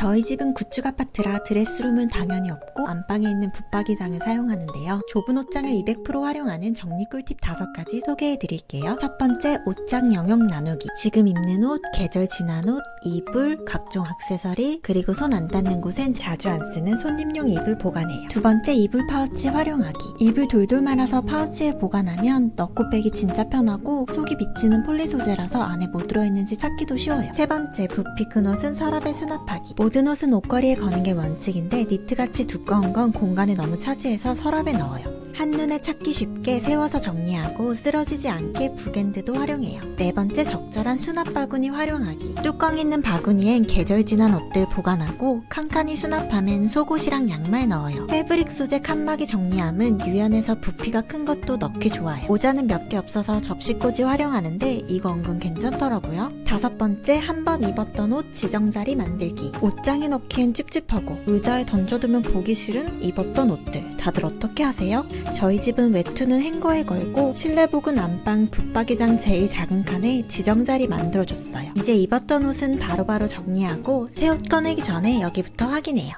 저희 집은 구축 아파트라 드레스룸은 당연히 없고 안방에 있는 붙박이장을 사용하는데요. 좁은 옷장을 200% 활용하는 정리 꿀팁 5가지 소개해 드릴게요. 첫 번째, 옷장 영역 나누기. 지금 입는 옷, 계절 지난 옷, 이불, 각종 액세서리, 그리고 손 안 닿는 곳엔 자주 안 쓰는 손님용 이불 보관해요. 두 번째, 이불 파우치 활용하기. 이불 돌돌 말아서 파우치에 보관하면 넣고 빼기 진짜 편하고 속이 비치는 폴리 소재라서 안에 뭐 들어있는지 찾기도 쉬워요. 세 번째, 부피 큰 옷은 서랍에 수납하기. 모든 옷은 옷걸이에 거는 게 원칙인데 니트같이 두꺼운 건 공간을 너무 차지해서 서랍에 넣어요. 한눈에 찾기 쉽게 세워서 정리하고 쓰러지지 않게 북엔드도 활용해요. 네 번째 적절한 수납 바구니 활용하기. 뚜껑 있는 바구니엔 계절 지난 옷들 보관하고 칸칸이 수납하면 속옷이랑 양말 넣어요. 패브릭 소재 칸막이 정리함은 유연해서 부피가 큰 것도 넣기 좋아요. 모자는 몇 개 없어서 접시꽂이 활용하는데 이거 은근 괜찮더라고요. 다섯 번째 한 번 입었던 옷 지정 자리 만들기. 옷장에 넣기엔 찝찝하고 의자에 던져두면 보기 싫은 입었던 옷들. 다들 어떻게 하세요? 저희 집은 외투는 행거에 걸고 실내복은 안방 붙박이장 제일 작은 칸에 지정 자리 만들어줬어요. 이제 입었던 옷은 바로바로 정리하고 새 옷 꺼내기 전에 여기부터 확인해요.